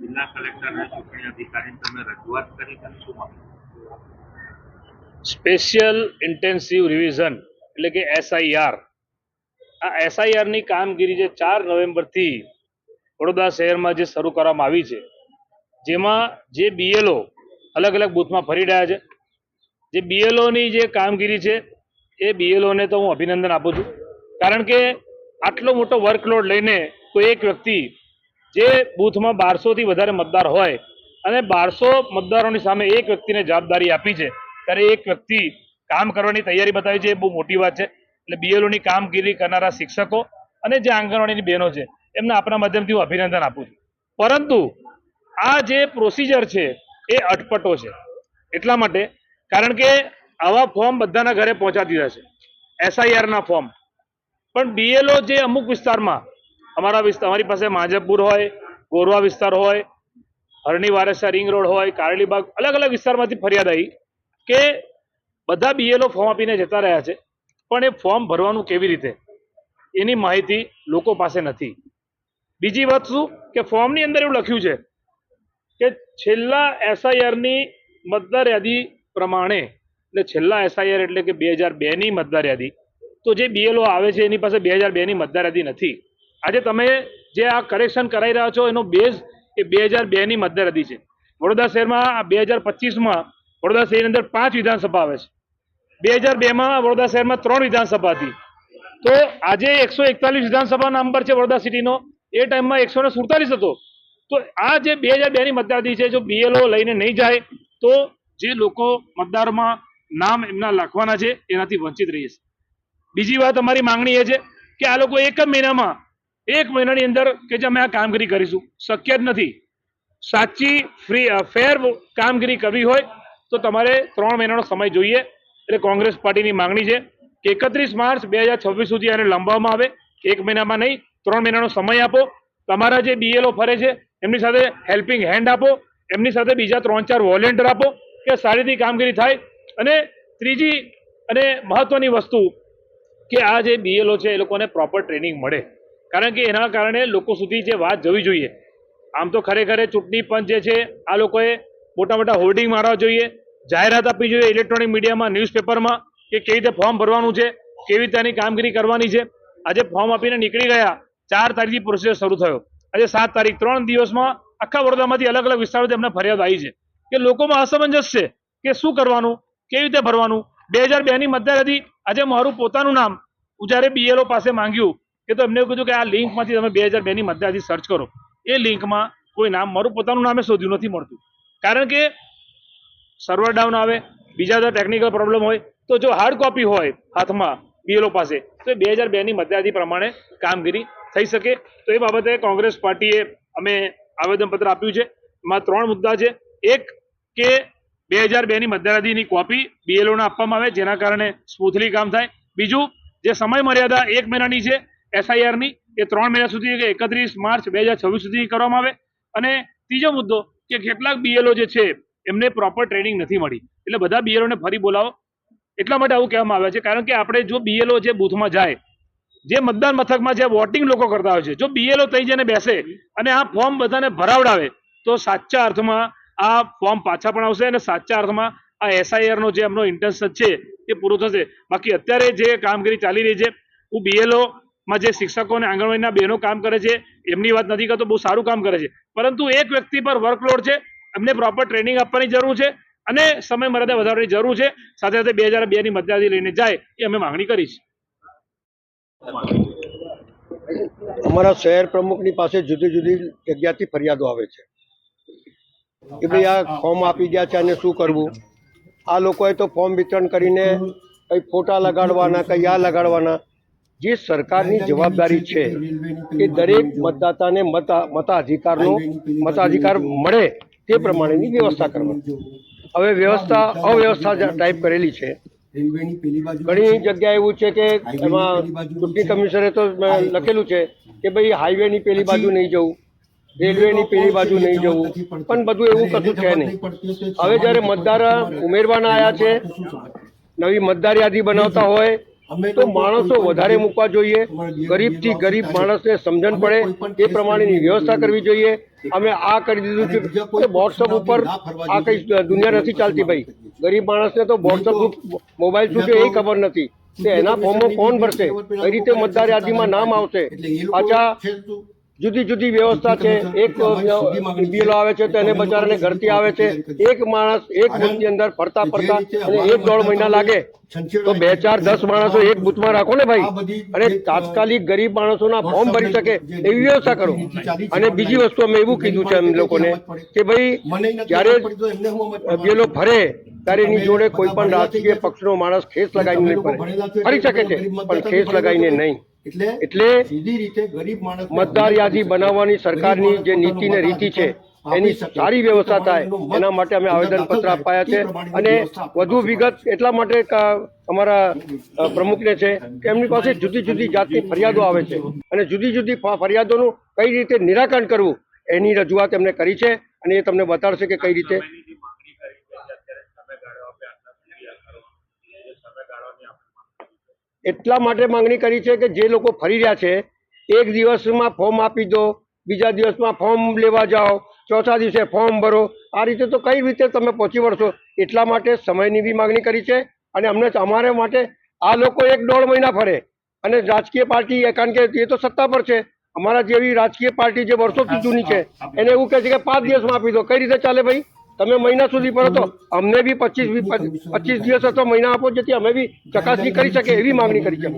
જિલ્લા કલેક્ટરને ચૂંટણી અધિકારીને તમે રજૂઆત કરી તમે શું સ્પેશિયલ ઇન્ટેન્સિવ રિવિઝન, એટલે કે એસઆઈઆર. આ એસઆઈઆરની કામગીરી જે ચાર નવેમ્બરથી વડોદરા શહેરમાં જે શરૂ કરવામાં આવી છે, જેમાં જે બીએલઓ અલગ અલગ બૂથમાં ફરી રહ્યા છે. જે બીએલઓની જે કામગીરી છે, એ બીએલઓને તો હું અભિનંદન આપું છું. કારણ કે આટલો મોટો વર્કલોડ લઈને કોઈ એક વ્યક્તિ જે બૂથમાં બારસોથી વધારે મતદાર હોય અને બારસો મતદારોની સામે એક વ્યક્તિને જવાબદારી આપી છે, ત્યારે એક વ્યક્તિ કામ કરવાની તૈયારી બતાવી છે, એ બહુ મોટી વાત છે. એટલે બીએલઓની કામગીરી કરનારા શિક્ષકો અને જે આંગણવાડીની બહેનો છે, એમને આપણા માધ્યમથી હું અભિનંદન આપું છું. પરંતુ આ જે પ્રોસિજર છે, એ અટપટો છે. એટલા માટે કારણ કે આવા ફોર્મ બધાના ઘરે પહોંચાડી દીધા છે. એસઆઈઆરના ફોર્મ પણ બીએલઓ જે અમુક વિસ્તારમાં અમારા વિસ્તાર અમારી પાસે માજપુર હોય, ગોરવા વિસ્તાર હોય, હરણી વારસા રિંગ રોડ હોય કારલીબાગ અલગ અલગ વિસ્તારમાંથી ફરિયાદ આવી કે બધા બીએલઓ ફોર્મ આપીને જતા રહ્યા છે, પણ એ ફોર્મ ભરવાનું કેવી રીતે? એની માહિતી લોકો પાસે નથી. બીજી વાત શું? કે ફોર્મની અંદર એવું લખ્યું છે કે છેલ્લા એસઆઈઆરની મતદાર યાદી પ્રમાણે, એટલે છેલ્લા એસઆઈઆર એટલે કે બે હજાર બેની મતદાર યાદી, તો જે બીએલઓ આવે છે, એની પાસે બે હજાર બેની મતદાર યાદી નથી. આજે તમે જે આ કરેક્શન કરાવી રહ્યા છો, એનો બેઝ એ બે હજાર બેની યાદી છે. વડોદરા શહેરમાં આ બે હજાર પચીસમાં વડોદરા શહેરની અંદર પાંચ વિધાનસભા આવે છે. બે હજાર બેમાં વડોદરા શહેરમાં ત્રણ વિધાનસભા હતી. તો આજે એકસો એકતાલીસ વિધાનસભા નંબર છે વડોદરા સિટીનો એ ટાઈમમાં એકસો ને સુડતાલીસ હતો. તો આ જે બે હજાર બેની મતદારી છે, જો બીએલઓ લઈને નહીં જાય, તો જે લોકો મતદારોમાં નામ એમના લખવાના છે, એનાથી વંચિત રહી જશે બીજી વાત અમારી માંગણી એ છે કે આ લોકો એક જ મહિનામાં એક મહિનાની અંદર કે જે અમે આ કામગીરી કરીશું. શક્ય જ નથી. સાચી ફ્રી ફેર કામગીરી કરવી હોય તો તમારે ત્રણ મહિનાનો સમય જોઈએ. એટલે કોંગ્રેસ પાર્ટીની માંગણી છે કે એકત્રીસ માર્ચ બે હજાર છવ્વીસ સુધી આને લંબાવવામાં આવે. એક મહિનામાં નહીં, ત્રણ મહિનાનો સમય આપો. તમારા જે બીએલઓ ફરે છે, એમની સાથે હેલ્પિંગ હેન્ડ આપો. એમની સાથે બીજા ત્રણ ચાર વોલેન્ટિયર આપો કે સારી રીતે કામગીરી થાય. અને ત્રીજી અને મહત્વની વસ્તુ કે આ જે બીએલઓ છે, એ લોકોને પ્રોપર ટ્રેનિંગ મળે. કારણ કે એના કારણે લોકો સુધી જે વાત જવી જોઈએ. આમ તો ખરેખર ચૂંટણી પંચ જે છે, આ લોકોએ મોટા મોટા હોર્ડિંગ મારવા જોઈએ. જાહેરાત આપવી જોઈએ ઇલેક્ટ્રોનિક મીડિયામાં ન્યૂઝપેપરમાં કે કેવી રીતે ફોર્મ ભરવાનું છે, કેવી રીતે આની કામગીરી કરવાની છે. આજે ફોર્મ આપીને નીકળી ગયા. ચાર તારીખથી પ્રોસેસ શરૂ થયો. આજે સાત તારીખ, ત્રણ દિવસમાં આખા વડોદરામાંથી અલગ અલગ વિસ્તારોથી તેમને ફરિયાદ આવી છે. કે લોકોમાં અસમંજસ છે કે શું કરવાનું, કેવી રીતે ભરવાનું? બે હજાર બેની મતદાર હતી આજે મારું પોતાનું નામ હું જ્યારે બીએલઓ પાસે માંગ્યું. કે તો એમને કીધું કે આ લિંકમાંથી તમે બે હજાર બેની મધ્યાથી સર્ચ કરો. એ લિંકમાં કોઈ નામ, મારું પોતાનું નામે શોધ્યું નથી મળતું. કારણ કે સર્વર ડાઉન આવે, બીજા બધા ટેકનિકલ પ્રોબ્લેમ હોય, તો જો હાર્ડ કોપી હોય હાથમાં બીએલઓ પાસે, તો એ બે હજાર બેની મધ્યાથી પ્રમાણે કામગીરી થઈ શકે. તો એ બાબતે કોંગ્રેસ પાર્ટીએ અમે આવેદનપત્ર આપ્યું છે. એમાં ત્રણ મુદ્દા છે. એક કે બે હજાર બેની મતદારાદીની કોપી બીએલઓને આપવામાં આવે, જેના કારણે સ્મૂથલી કામ થાય. બીજું, જે સમય મર્યાદા એક મહિનાની છે એસઆઈઆરની એ ત્રણ મહિના સુધી કે એકત્રીસ માર્ચ બે હજાર છવ્વીસ સુધી કરવામાં આવે. અને ત્રીજો મુદ્દો કે કેટલાક બીએલઓ જે છે, એમને પ્રોપર ટ્રેનિંગ નથી મળી. એટલે બધા બીએલઓને ફરી બોલાવો. એટલા માટે આવું કહેવામાં આવે છે, કારણ કે આપણે જો બીએલઓ જે બૂથમાં જાય, જે મતદાન મથકમાં જે વોટિંગ લોકો કરતા હોય છે, જો બીએલઓ થઈ જઈને બેસે અને આ ફોર્મ બધાને ભરાવડાવે, તો સાચા અર્થમાં આ ફોર્મ પાછા પણ આવશે અને સાચા અર્થમાં આ એસઆઈઆરનો જે એમનો ઇન્ટરેસ્ટ છે, એ પૂરું થશે. બાકી અત્યારે જે કામગીરી ચાલી રહી છે, હું બીએલઓ માં જે શિક્ષકો અને આંગણવાડીના બહેનો કામ કરે છે, એમની વાત નથી કરતો, બહુ સારું કામ કરે છે. પરંતુ એક વ્યક્તિ પર વર્કલોડ છે, એમને પ્રોપર ટ્રેનિંગ આપવાની જરૂર છે અને સમય મર્યાદા વધારવાની જરૂર છે. સાથે સાથે બે હજાર બે ની મતદારી લઈને જાય, એ અમે માંગણી કરી છે અમારા શહેર પ્રમુખની પાસે જુદી જુદી જગ્યાથી ફરિયાદો આવે છે. કે ભાઈ આ ફોર્મ આપી ગયા છે અને શું કરવું? આ લોકોએ તો ફોર્મ વિતરણ કરીને કંઈ ફોટા લગાડવાના, કંઈ આ લગાડવાના. જે સરકારની જવાબદારી છે એ દરેક મતદાતાને મતા મતાધિકારનો મતાધિકાર મળે તે પ્રમાણેની વ્યવસ્થા કરવાની. હવે વ્યવસ્થા અવ્યવસ્થા ટાઈપ કરેલી છે. ઘણી જગ્યાએ એવું છે કે એમાં ચૂંટણી કમિશને તો લખેલું છે કે ભાઈ હાઈવેની પેલી બાજુ નહીં જવું. રેલવેની પેલી બાજુ નહીં જવું. પણ બધું એવું કશું છે નહીં. હવે જ્યારે મતદાર ઉમેરવાના આવ્યા છે નવી મતદાર યાદી બનાવતા હોય તો માણસો વધારે મૂકવા જોઈએ. ગરીબથી ગરીબ માણસને સમજણ પડે. એ પ્રમાણેની વ્યવસ્થા કરવી જોઈએ. અમે આ કરી દીધું છે વોટ્સઅપ ઉપર આ કઈ દુનિયા નથી ચાલતી ભાઈ. ગરીબ માણસને તો વોટ્સઅપ મોબાઈલ શું છે એ ખબર નથી. કે એના ફોર્મમાં કોણ ભરશે. કઈ રીતે મતદાર યાદીમાં નામ આવશે? પાછા? જુદી જુદી વ્યવસ્થા છે. એક બીએલઓ આવે છે તો એને બચારાને ઘરથી આવે છે. એક માણસ એક બૂથની અંદર ફરતા ફરતા અને એક દોઢ મહિના લાગે. તો બે ચાર દસ માણસો એક બૂથમાં રાખો ને ભાઈ. અને તાત્કાલિક ગરીબ માણસોના ફોર્મ ભરી શકે એવી વ્યવસ્થા કરો. અને બીજી વસ્તુ અમે એવું કીધું છે એમ લોકોને કે ભાઈ જ્યારે પેલો ફરે ત્યારે એની જોડે કોઈ પણ રાજકીય પક્ષનો માણસ ખેસ લગાવીને નહીં ફરી શકે છે પણ ખેસ લગાવીને નહીં. એટલે એટલે સીધી રીતે ગરીબ માણસ મતદાર યાદી બનાવવાની સરકારની જે નીતિ ને રીતિ છે એની સારી વ્યવસ્થા થાય એના માટે અમે આવેદન પત્ર અપાયા છે અને વધુ વિગત એટલા માટે અમારા પ્રમુખને છે કે એમની પાસે જુદી જુદી જાતની ફરિયાદો આવે છે અને જુદી જુદી ફરિયાદોનું કઈ રીતે નિરાકરણ કરવું એની રજૂઆત એમને કરી છે અને એ તમને બતાડશે કે કઈ રીતે સમયની જે માંગણી કરી છે કે અત્યારે સમયગાળો આપે આટલા સુધી આ કરવાનો એ સમયગાળાની આપણે માંગ કરી છે એટલા માટે માંગણી કરી છે કે જે લોકો ફરી રહ્યા છે એક દિવસમાં ફોર્મ આપી દો બીજા દિવસમાં ફોર્મ લેવા જાઓ ચોથા દિવસે ફોર્મ ભરો. આ રીતે તો કઈ રીતે તમે પહોંચી વળશો? એટલા માટે સમયની બી માંગણી કરી છે અને અમને અમારે માટે આ લોકો એક દોઢ મહિના ફરે. અને રાજકીય પાર્ટી કારણ કે એ તો સત્તા પર છે. અમારા જેવી રાજકીય પાર્ટી જે વર્ષોથી જૂની છે એને એવું કહે છે કે પાંચ દિવસમાં આપી દો. કઈ રીતે ચાલે ભાઈ? તમે મહિના સુધી પર હતો. અમને બી પચીસ પચીસ દિવસ અથવા મહિના આપો, જેથી અમે બી ચકાસણી કરી શકીએ એવી માંગણી કરી છે.